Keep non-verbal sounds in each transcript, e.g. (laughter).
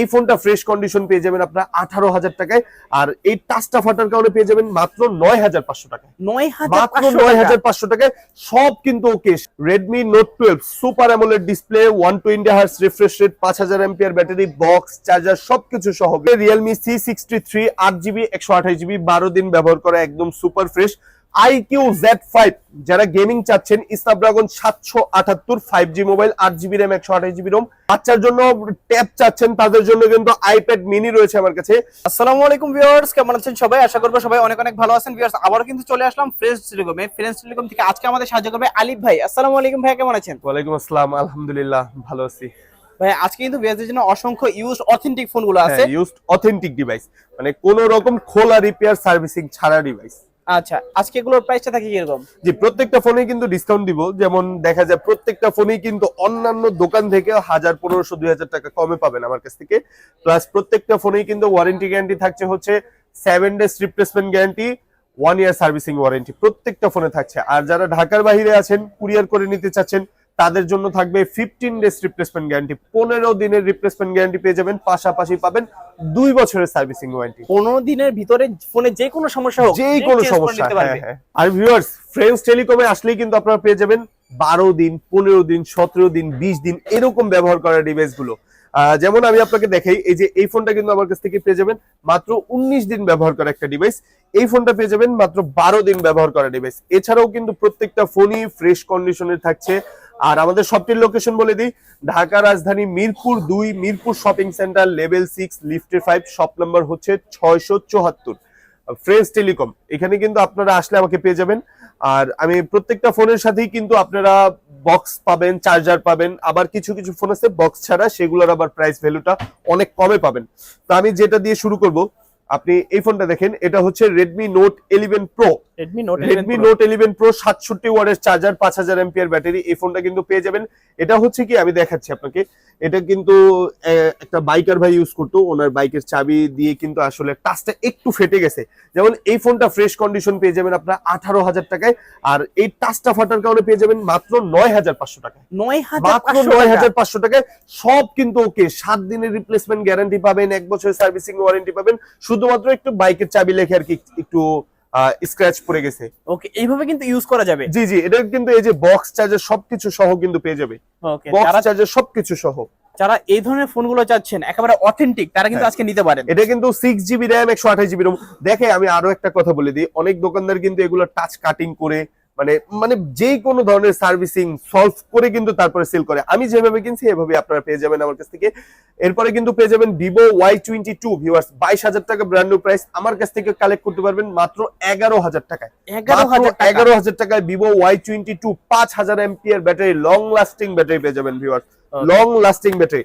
এই ফোনটা fresh condition পেয়ে যাবেন আপনার আঠারো হাজার টাকায়। আর এই টাচটা ফাটার কারণে পেয়ে যাবেন মাত্র নয় হাজার পাঁচশো টাকায়। নয় হাজার মাত্র পাঁচশো নয় হাজার পাঁচশো টাকায় সব কিন্তু okay Redmi note twelve super AMOLED display one twenty hertz refresh rate পাঁচ হাজার এমপিয়ার ব্যাটারি বক্স চার্জার সবকিছু সহ। রিয়েলমি সি সিক্সটি থ্রি আট জিবি একশো আঠাশ জিবি বারো দিন ব্যবহার করা একদম super fresh iQOO Z five যারা গেমিং চাচ্ছেন স্ন্যাপড্রাগন সাতশো আটাত্তর ফাইভ জি মোবাইল আট জিবি র্যাম একশো আঠাশ জিবি রোম বাচ্চার জন্য ট্যাব চাচ্ছেন তাদের জন্য কিন্তু আইপ্যাড মিনি রয়েছে আমার কাছে। আসসালামু আলাইকুম ভিউয়ার্স কেমন আছেন সবাই? আশা করব সবাই অনেক অনেক ভালো আছেন। ভিউয়ার্স আবারও কিন্তু চলে আসলাম টেলিকমে টেলিকম থেকে আজকে আমাদের সাহায্য করবে আলিফ ভাই। আসসালামু আলাইকুম ভাই কেমন আছেন? ওয়ালাইকুম আসসালাম আলহামদুলিল্লাহ ভালো আছি। ভাই আজকে কিন্তু জন্য অসংখ্য ইউজ অথেন্টিক ফোনগুলো আছে। ইউজড অথেন্টিক ডিভাইস মানে কোন রকম খোলা রিপেয়ার সার্ভিসিং ছাড়া ডিভাইস আচ্ছা আজকে এগুলোর প্রাইসটা থাকে কীরকম? যে প্রত্যেকটা ফোনে কিন্তু ডিসকাউন্ট দিব। যেমন দেখা যায় প্রত্যেকটা ফোনেই কিন্তু অন্যান্য দোকান থেকে হাজার, পনেরোশো, দুই হাজার টাকা কমে পাবেন আমার কাছ থেকে। প্লাস প্রত্যেকটা ফোনেই কিন্তু ওয়ারেন্টি গ্যারান্টি থাকছে হচ্ছে seven days replacement guarantee one year servicing warranty প্রত্যেকটা ফোনে থাকছে। আর যারা ঢাকার বাইরে আছেন কুরিয়ার করে নিতে চাচ্ছেন তাদের জন্য থাকবে ফিফটিন ডেজ রিপ্লেসমেন্ট গ্যারান্টি পনেরো দিনের রিপ্লেসমেন্ট গ্যারান্টি পেয়ে যাবেন পাশাপাশি পাবেন দুই বছরের সার্ভিসিং ওয়ারেন্টি পনেরো দিনের ভিতরে ফোনে যে কোনো সমস্যা হোক যে কোনো সমস্যা। হ্যাঁ, হ্যাঁ। আর ভিউয়ার্স ফ্রেন্ডস টেলিকমে আসলেই কিন্তু আপনারা পেয়ে যাবেন বারো দিন পনেরো দিন সতেরো দিন বিশ দিন এরকম ব্যবহার করা ডিভাইসগুলো। আহ, যেমন আমি আপনাকে দেখাই এই যে এই ফোনটা কিন্তু আমার কাছ থেকে পেয়ে যাবেন মাত্র উনিশ দিন ব্যবহার করা একটা ডিভাইস এই ফোনটা পেয়ে যাবেন মাত্র বারো দিন ব্যবহার করা ডিভাইস এছাড়াও কিন্তু প্রত্যেকটা ফোনই ফ্রেশ কন্ডিশনে থাকছে। আর আমাদের সবটির লোকেশন বলে দিই, ঢাকা রাজধানী মিরপুর দুই, Mirpur shopping centre level six লিফটের ফাইভ শপ নাম্বার হচ্ছে ছয়শো চুয়াত্তর। ফ্রেন্স টেলিকম এখানে কিন্তু আপনারা আসলে আমাকে পেয়ে যাবেন। আর আমি প্রত্যেকটা ফোনের সাথেই কিন্তু আপনারা বক্স পাবেন চার্জার পাবেন। আবার কিছু কিছু ফোন আছে বক্স ছাড়া সেগুলোর আবার প্রাইস ভ্যালুটা অনেক কমে পাবেন। তো আমি যেটা দিয়ে শুরু করব আপনি এই ফোনটা দেখেন এটা হচ্ছে Redmi note eleven pro Redmi note Redmi note eleven pro সাতষট্টি ওয়ার্ডের চার্জার পাঁচ হাজার এমপিয়ার ব্যাটারি এই ফোনটা কিন্তু পেয়ে যাবেন। এটা হচ্ছে কি আমি দেখাচ্ছি আপনাকে এটা কিন্তু একটা বাইকার ভাই ইউজ করতো ওনার বাইকের চাবি দিয়ে কিন্তু আসলে টাচটা একটু ফেটে গেছে। যেমন এই ফোনটা ফ্রেশ কন্ডিশন পেয়ে যাবেন আপনার আঠারো হাজার টাকায় আর এই টাচটা ফাটার কারণে পেয়ে যাবেন মাত্র নয় হাজার পাঁচশো টাকায়। নয় হাজার মাত্র পাঁচশো নয় টাকা। হাজার পাঁচশো টাকায় সব কিন্তু ওকে সাত দিনের রিপ্লেসমেন্ট গ্যারান্টি পাবেন এক বছরের সার্ভিসিং ওয়ারেন্টি পাবেন শুধুমাত্র একটু বাইকের চাবি লেখে আর কি একটু স্ক্র্যাচ পড়ে গেছে। ওকে এইভাবে কিন্তু ইউজ করা যাবে? জি জি এটা কিন্তু এই যে বক্স চার্জার সবকিছু সহ কিন্তু পেয়ে যাবে। ওকে বক্স চার্জার সবকিছু সহ। যারা এই ধরনের ফোনগুলো চাচ্ছেন একেবারে অথেন্টিক তারা কিন্তু হ্যাঁ। আজকে নিতে পারেন। এটা কিন্তু সিক্স জিবি র্যাম একশো আঠাশ জিবি দেখে আমি আরও একটা কথা বলে দিই অনেক দোকানদার কিন্তু এগুলো টাচ কাটিং করে মানে মানে যে কোনো ধরনের সার্ভিসিং সলভ করে কিন্তু তারপরে সেল করে। আমি যেভাবে কিনছি এভাবে আপনারা পেয়ে যাবেন আমার কাছ থেকে। এরপরে কিন্তু পেয়ে যাবেন Vivo Y twenty two viewers বাইশ হাজার টাকা ব্র্যান্ড নিউ প্রাইস আমার কাছ থেকে কালেক্ট করতে পারবেন মাত্র এগারো হাজার টাকায়। এগারো হাজার এগারো হাজার টাকায় ভিভো ওয়াই টোয়েন্টি টু পাঁচ হাজার MP ampere battery long lasting battery পেয়ে যাবেন ভিউয়ার্স. লং লাস্টিং ব্যাটারি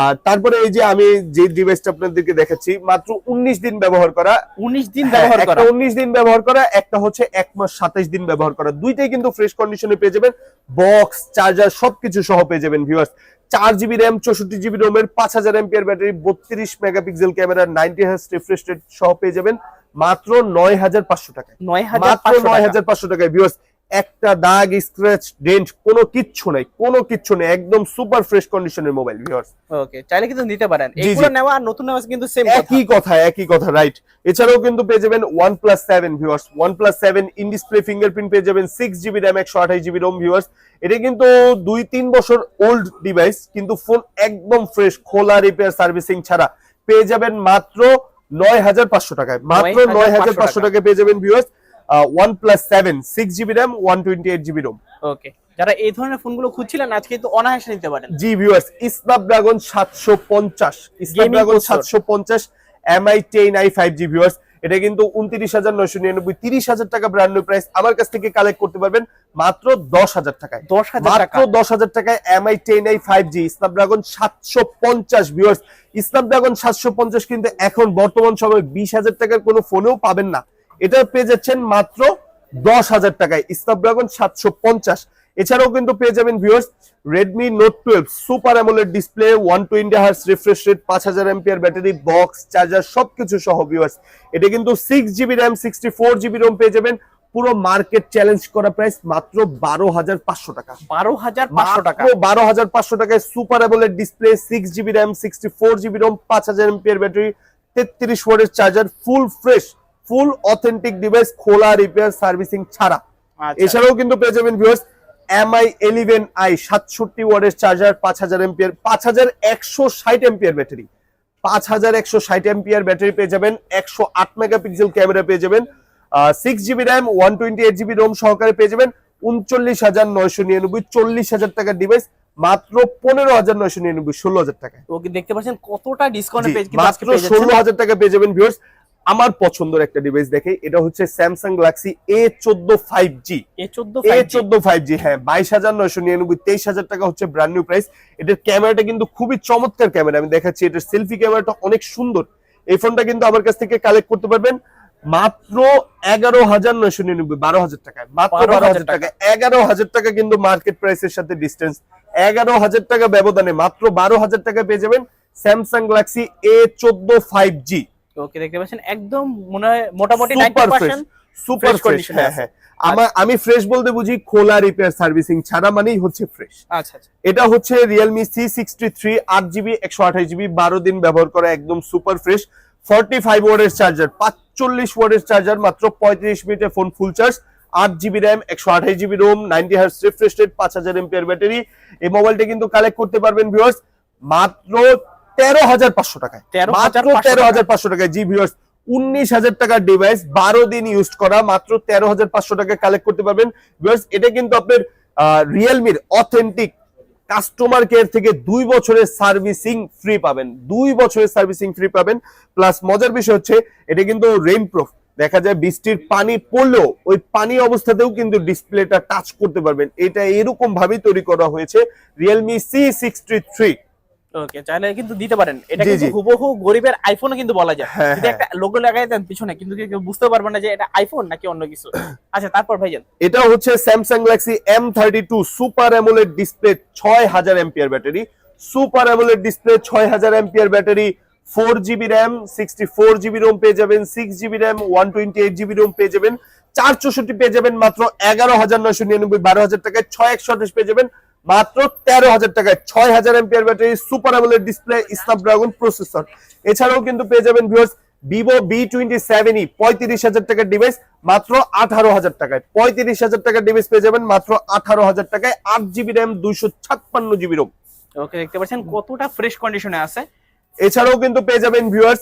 আর তারপরে এই যে আমি যে ডিভাইসটা আপনাদেরকে দেখাচ্ছি মাত্র উনিশ দিন ব্যবহার করা। উনিশ দিন হ্যাঁ, ব্যবহার করা। উনিশ দিন ব্যবহার করা একটা হচ্ছে এক মাস সাতাইশ দিন ব্যবহার করা। দুইটাই কিন্তু ফ্রেশ কন্ডিশনে পেয়ে যাবেন। বক্স চার্জার সবকিছু সহ পেয়ে যাবেন ভিউয়ার্স চার জিবি র্যাম চৌষট্টি জিবি রোমের পাঁচ হাজার এমপিয়ার ব্যাটারি বত্রিশ megapixel camera ninety hertz refresh rate সহ পেয়ে যাবেন মাত্র নয় হাজার পাঁচশো টাকায়। নয় হাজার পাঁচশো টাকায় ভিউয়ার্স একটা দাগ স্ক্র্যাচ ডেন্ট কোনো কিচ্ছু নাই কোনো কিচ্ছু নেই একদম সুপার ফ্রেশ কন্ডিশনের মোবাইল ভিউয়ার্স ওকে চাইলে কিন্তু নিতে পারেন। এগুলো নেওয়া আর নতুন নেওয়া কিন্তু সেম একই কথা একই কথা রাইট এছাড়াও কিন্তু পেয়ে যাবেন plus seven viewers OnePlus seven in display fingerprint পেয়ে যাবেন সিক্স জিবি র্যাম একশো আঠাশ জিবি রোম ভিউয়ার্স এটা কিন্তু দুই তিন বছর ওল্ড ডিভাইস কিন্তু ফোন একদম ফ্রেশ খোলা রিপেয়ার সার্ভিসিং ছাড়া। পেয়ে যাবেন মাত্র নয় হাজার পাঁচশো টাকায়। মাত্র নয় হাজার 9,500 পাঁচশো টাকায়। পেয়ে যাবেন viewers OnePlus seven six GB RAM one twenty eight GB ROM okay যারা এই ধরনের ফোনগুলো খুঁজছিলেন আজকে কিন্তু অনায়াসে নিতে পারেন। জি ভিউয়ার্স স্ন্যাপড্রাগন সাতশো পঞ্চাশ স্ন্যাপড্রাগন processor। সাতশো পঞ্চাশ Mi ten i five G viewers এটা কিন্তু উনত্রিশ হাজার নয়শো নিরানব্বই তিরিশ হাজার টাকা ব্র্যান্ড নিউ প্রাইস আমার কাছ থেকে কালেক্ট করতে পারবেন মাত্র দশ হাজার টাকায়। দশ হাজার টাকা। মাত্র দশ হাজার টাকায় Mi ten i five G Snapdragon সাতশো পঞ্চাশ ভিউয়ার্স স্ন্যাপড্রাগন সাতশো পঞ্চাশ কিন্তু এখন বর্তমান সময়ে বিশ হাজার টাকার কোনো ফোনেও পাবেন না। এটা পেয়ে যাচ্ছেন মাত্র দশ হাজার টাকায় স্ন্যাপড্রাগন সাতশো পঞ্চাশ। এছাড়াও কিন্তু পেয়ে যাবেন viewers Redmi note twelve super AMOLED display one twenty hertz refresh rate পাঁচ হাজার এমপিয়ার ব্যাটারি বক্স চার্জার সবকিছু সহ ভিউয়ার্স এটা কিন্তু six GB RAM sixty four GB ROM পেয়ে যাবেন। পুরো মার্কেট চ্যালেঞ্জ করা প্রাইস মাত্র বারো হাজার পাঁচশো টাকা। বারো হাজার পাঁচশো টাকা। বারো হাজার পাঁচশো টাকায় super AMOLED display six GB RAM sixty four GB ROM পাঁচ হাজার এমপিয়ার ব্যাটারি তেত্রিশ ওয়াটের charger full fresh full authentic device খোলা রিপেয়ার সার্ভিসিং ছাড়া। আচ্ছা। এছাড়াও কিন্তু পেয়ে যাবেন ভিউয়ার্স এমআই এলিভেন আই সাতষট্টি ওয়াটের চার্জার পাঁচ হাজার এমপিয়ার পাঁচ হাজার একশো ষাট এমপিয়ার ব্যাটারি পাঁচ হাজার একশো ষাট এমপিয়ার ব্যাটারি পেয়ে যাবেন একশো আট মেগাপিক্সেল ক্যামেরা পেয়ে যাবেন six GB RAM one twenty eight GB ROM সহকারে পেয়ে যাবেন উনচল্লিশ হাজার নয়শো নিরানব্বই চল্লিশ হাজার টাকার ডিভাইস মাত্র পনেরো হাজার নয়শো নিরানব্বই ষোলো হাজার টাকা ওকে দেখতে পাচ্ছেন কতটা ডিসকাউন্ট মাত্র ষোলো হাজার টাকা পেয়ে যাবেন ভিউয়ার্স আমার পছন্দের একটা ডিভাইস দেখে এটা হচ্ছে স্যামসাং গ্যালাক্সি এ চোদ্দ ফাইভ জি এ চোদ্দ ফাইভ জি হ্যাঁ বাইশ হাজার নয়শো নিরানব্বই তেইশ হাজার টাকা হচ্ছে ব্র্যান্ড নিউ প্রাইস এটার ক্যামেরাটা কিন্তু খুবই চমৎকার ক্যামেরা আমি দেখাচ্ছি এটার সেলফি ক্যামেরাটা অনেক সুন্দর। এই ফোনটা কিন্তু আমার কাছ থেকে কালেক্ট করতে পারবেন মাত্র এগারো হাজার নয়শো নিরানব্বই বারো হাজার টাকায় মাত্র বারো হাজার টাকা। এগারো হাজার টাকা কিন্তু মার্কেট প্রাইসের সাথে ডিস্টেন্স এগারো হাজার টাকা ব্যবধানে মাত্র বারো হাজার টাকা পেয়ে যাবেন স্যামসাং গ্যালাক্সি এ চোদ্দ ফাইভ জি ওকে দেখতে পাচ্ছেন একদম মনে হয় মোটামুটি সুপার ফ্রেশ হ্যাঁ হ্যাঁ। আমার আমি ফ্রেশ বলতে বুঝি খোলা রিপেয়ার সার্ভিসিং ছাড়া মানেই হচ্ছে ফ্রেশ আচ্ছা আচ্ছা। এটা হচ্ছে দিন ব্যবহার করা একদম সুপার ফ্রেশ ফর্টি ফাইভ ওয়ার্ডের চার্জার পাঁচচল্লিশ ওয়ার্ডের চার্জার মাত্র পঁয়ত্রিশ মিনিটে ফোন ফুল চার্জ আট জিবি র্যাম একশো আঠাশ GB ROM ninety hertz refresh rate পাঁচ হাজার এমপিয়ার ব্যাটারি এই মোবাইলটা কিন্তু কালেক্ট করতে পারবেন ভিউয়ার্স মাত্র তেরো হাজার পাঁচশো টাকায়। 13,500 মাত্র তেরো হাজার পাঁচশো টাকায় জি ভিউয়ার্স উনিশ হাজার টাকার ডিভাইস বারো দিন ইউজ করা মাত্র তেরো হাজার পাঁচশো টাকায় কালেক্ট করতে পারবেন। ভিউয়ার্স এটা কিন্তু আপনার রিয়েলমির অথেন্টিক কাস্টমার কেয়ার থেকে দুই বছরের সার্ভিসিং ফ্রি পাবেন। দুই বছরের সার্ভিসিং ফ্রি পাবেন। প্লাস মজার বিষয় হচ্ছে এটা কিন্তু রেইন প্রুফ দেখা যায় বৃষ্টির পানি পড়লেও ওই পানি অবস্থাতেও কিন্তু ডিসপ্লেটা টাচ করতে পারবেন। এটা এরকম ভাবেই তৈরি করা হয়েছে Realme C sixty three okay চাইলে কিন্তু দিতে পারেন। এটা কিন্তু হুবহু গরিবের আইফোন কিন্তু বলা যায়। হ্যাঁ, যদি হ্যাঁ। একটা লোগো লাগাই দেন পিছনে। কিন্তু কেউ বুঝতে পারবে না যে এটা আইফোন নাকি অন্য কিছু? আচ্ছা তারপর ভাইজান। এটা হচ্ছে Samsung Galaxy M thirty two super AMOLED display ছয় হাজার ampere battery super AMOLED display ছয় হাজার battery four GB RAM sixty four GB ROM পেয়ে যাবেন পেয়ে পেয়ে মাত্র এগারো হাজার নয়শো নিরানব্বই বারো হাজার টাকায় ছয় একশো আঠাশ পেয়ে যাবেন। মাত্র তেরো হাজার টাকায় ছয় হাজার ampere battery super AMOLED display Snapdragon processor এছাড়াও কিন্তু পেয়ে যাবেন viewers Vivo V twenty seven E পঁয়ত্রিশ হাজার টাকার ডিভাইস মাত্র আঠারো হাজার টাকায়। পঁয়ত্রিশ হাজার টাকার ডিভাইস পেয়ে যাবেন মাত্র আঠারো হাজার টাকায় আট জিবি র্যাম দুইশো ছাপ্পান্ন জিবি রোম ওকে দেখতে পাচ্ছেন কতটা ফ্রেশ কন্ডিশনে আছে। এছাড়াও কিন্তু পেয়ে যাবেন viewers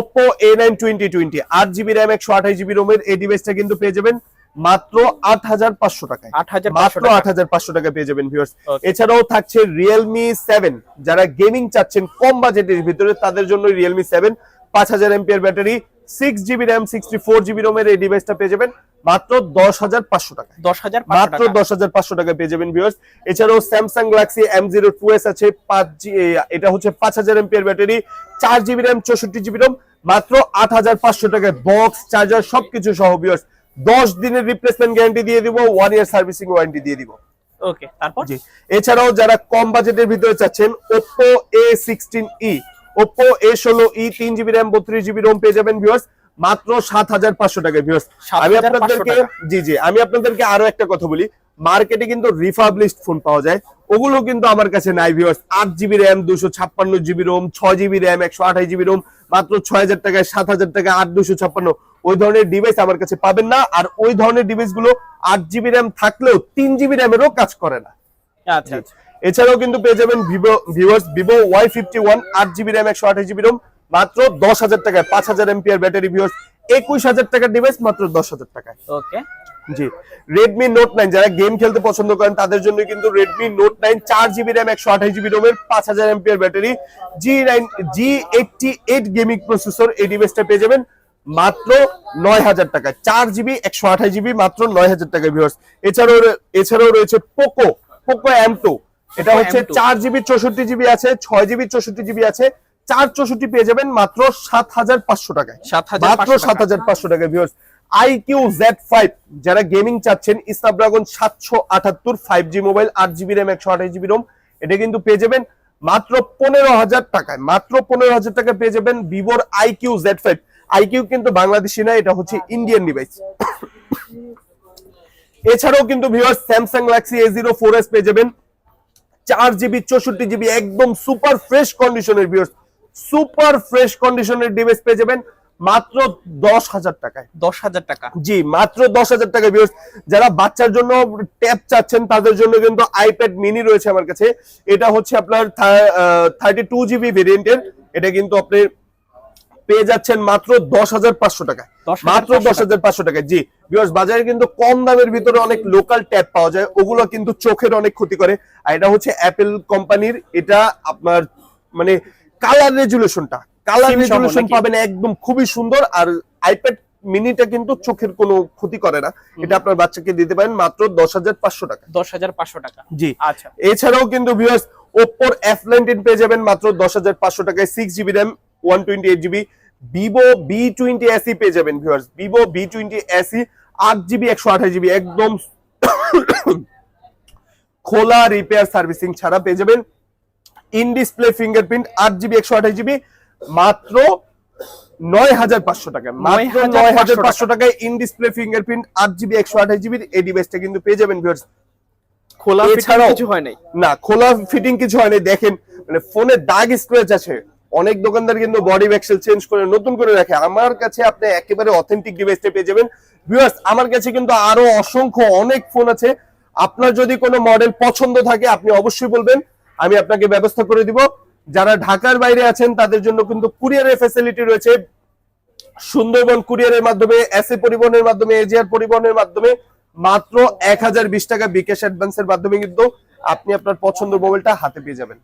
Oppo A nine twenty twenty আট জিবি র্যাম একশো আঠাশ জিবি রোমের এই ডিভাইসটা কিন্তু পেয়ে যাবেন। মাত্র আট হাজার পাঁচশো টাকায়। মাত্র আট হাজার পাঁচশো টাকা পেয়ে যাবেন ভিউয়ার্স এছাড়াও থাকছে রিয়েলমি সেভেন যারা গেমিং চাচ্ছেন কম বাজেটের ভিতরে তাদের জন্য রিয়েলমি সেভেন পাঁচ হাজার ampere battery six GB RAM sixty four GB রোমের এই ডিভাইসটা পেয়ে যাবেন মাত্র দশ হাজার পাঁচশো টাকা দশ হাজার মাত্র দশ হাজার পাঁচশো টাকা পেয়ে যাবেন ভিউয়ার্স এছাড়াও Samsung Galaxy M zero two S আছে পাঁচ জি এটা হচ্ছে পাঁচ হাজার এমপিয়ার ব্যাটারি চার জিবি র্যাম চৌষট্টি জিবি রোম মাত্র আট হাজার পাঁচশো টাকায় বক্স চার্জার সবকিছু সহ ভিউয়ার্স দশ দিনের রিপ্লেসমেন্ট গ্যারান্টি দিয়ে দিব ওয়ান ইয়ার সার্ভিসিং ওয়ারেন্টি দিয়ে দিব। ওকে তারপর? জি। এছাড়াও যারা কম বাজেটের ভিতরে চাচ্ছেন Oppo A sixteen E Oppo A ষোলো ই তিন জিবি র্যাম বত্রিশ জিবি রোম পেয়ে যাবেন ভিউয়ার্স মাত্র সাত হাজার পাঁচশো টাকা ভিউয়ার্স আমি আপনাদেরকে জি জি। আমি আপনাদেরকে আরও একটা কথা বলি। মার্কেটে কিন্তু রিফাবলিশড ফোন পাওয়া যায়। ওগুলো কিন্তু আমার কাছে নাই ভিউয়ার্স আট জিবি র্যাম দুশো ছাপ্পান্ন জিবি রোম ছয় জিবি র্যাম একশো আঠাশ জিবি রোম মাত্র ছয় হাজার টাকায় সাত হাজার টাকা আট দুশো ছাপ্পান্ন। ওই ধরনের ডিভাইস আমার কাছে পাবেন না। আর ওই ধরনের ডিভাইসগুলো আট জিবি র্যাম থাকলেও তিন জিবি র্যামেরও কাজ করে না। আচ্ছা আচ্ছা। এছাড়াও কিন্তু পেয়ে যাবেন ভিভো ওয়াই ফিফটি ওয়ান আট জিবি র্যাম একশো আঠাশ জিবি রোম মাত্র দশ হাজার টাকায়। পাঁচ হাজার এমপিআর ব্যাটারি ভিউয়ার্স একুশ হাজার টাকার ডিভাইস মাত্র দশ হাজার টাকায়। ওকে। জি। রেডমি নোট নাইন যারা গেম খেলতে পছন্দ করেন তাদের জন্য কিন্তু রেডমি নোট নাইন চার জিবি র্যাম একশো আঠাশ জিবি রোমের পাঁচ হাজার ampere battery G nine G eighty eight gaming processor এই ডিভাইসটা পেয়ে যাবেন। মাত্র নয় হাজার টাকায় চার জিবি একশো আঠাশ জিবি মাত্র নয় হাজার টাকা ভিউয়ার্স এছাড়াও এছাড়াও রয়েছে পোকো পোকো এম টু এটা হচ্ছে চার জিবি চৌষট্টি জিবি আছে ছয় জিবি চৌষট্টি জিবি আছে। চার চৌষট্টি পেয়ে যাবেন মাত্র সাত হাজার পাঁচশো টাকায়। মাত্র সাত হাজার পাঁচশো টাকা ভিউয়ার্স আইকিউ জেড ফাইভ যারা গেমিং চাচ্ছেন স্ন্যাপড্রাগন সাতশো আটাত্তর ফাইভ জি মোবাইল আট জিবি র্যাম একশো আঠাশ জিবি রোম এটা কিন্তু পেয়ে যাবেন মাত্র পনেরো হাজার টাকায়। মাত্র পনেরো হাজার টাকা পেয়ে যাবেন ভিভোর আইকিউ জেড ফাইভ আইকিউ কিন্তু বাংলাদেশি না এটা হচ্ছে ইন্ডিয়ান ডিভাইস এছাড়াও কিন্তু viewer Samsung Galaxy A zero four S পেয়ে যাবেন। চার জিবি চৌষট্টি জিবি একদম সুপার ফ্রেশ কন্ডিশনের ভিউয়ার্স সুপার ফ্রেশ কন্ডিশনের ডিভাইস পেয়ে যাবেন। মাত্র দশ হাজার টাকায়। দশ হাজার টাকা। জি মাত্র দশ হাজার টাকা ভিউয়ার্স যারা বাচ্চার জন্য ট্যাব চাচ্ছেন তাদের জন্য কিন্তু আইপ্যাড মিনি রয়েছে আমার কাছে। এটা হচ্ছে আপনার থার্টি টু জিবি ভেরিয়েন্টের এটা কিন্তু আপনি পেয়ে যাচ্ছেন মাত্র দশ হাজার পাঁচশো টাকায়। মাত্র দশ হাজার পাঁচশো টাকায়। জি ভিউয়ার্স বাজারে কিন্তু কম দামের ভিতরে অনেক লোকাল ট্যাব পাওয়া যায়। ওগুলো কিন্তু চোখের অনেক ক্ষতি করে। আর এটা হচ্ছে অ্যাপেল কোম্পানির এটা আপনার মানে কালার রেজুলেশনটা কালার রেজুলেশন পাবেন একদম খুবই সুন্দর। আর আইপ্যাড মিনিটা কিন্তু চোখের কোনো ক্ষতি করে না। এটা আপনার বাচ্চাকে দিতে পারেন মাত্র দশ হাজার পাঁচশো টাকা। দশ হাজার পাঁচশো টাকা। জি। আচ্ছা। এছাড়াও কিন্তু ভিউয়ার্স ওপ্পোর এফ নাইনটিন পেয়ে যাবেন মাত্র দশ হাজার পাঁচশো টাকায়। Six GB RAM one twenty eight GB Vivo V twenty SE পেয়ে যাবেন viewers Vivo V twenty SE আট জিবি একশো আঠাশ জিবি একদম (coughs) খোলা রিপেয়ার সার্ভিসিং ছাড়া পেয়ে যাবেন। ইন ডিসপ্লে ফিঙ্গারপ্রিন্ট আট জিবি একশো আঠাশ জিবি মাত্র নয় হাজার পাঁচশো টাকা। মাত্র নয় হাজার পাঁচশো টাকায় ইন ডিসপ্লে ফিঙ্গারপ্রিন্ট আট জিবি একশো আঠাশ জিবির এই ডিভাইসটা কিন্তু পেয়ে যাবেন ভিউয়ার্স খোলা এছাড়াও কিছু হয় নাই। না খোলা ফিটিং কিছু হয়নি দেখেন মানে ফোনে দাগ স্ক্র্যাচ আছে। অনেক দোকানদার কিন্তু বডি ব্যাক্সেল চেঞ্জ করে নতুন করে রাখে। আমার কাছে আপনি একেবারে অথেন্টিক ডিভাইসটা পেয়ে যাবেন। ভিউয়ার্স আমার কাছে কিন্তু আরও অসংখ্য অনেক ফোন আছে। আপনার যদি কোনো মডেল পছন্দ থাকে, আপনি অবশ্যই বলবেন। আমি আপনাকে ব্যবস্থা করে দিব। যারা ঢাকার বাইরে আছেন, তাদের জন্য কিন্তু কুরিয়ারের ফ্যাসিলিটি রয়েছে। সুন্দরবন কুরিয়ারের মাধ্যমে এসএ পরিবহনের মাধ্যমে এজিআর পরিবহনের মাধ্যমে মাত্র এক হাজার বিশ টাকা বিকাশ অ্যাডভান্সের মাধ্যমে কিন্তু আপনি আপনার পছন্দের মোবাইলটা হাতে পেয়ে যাবেন।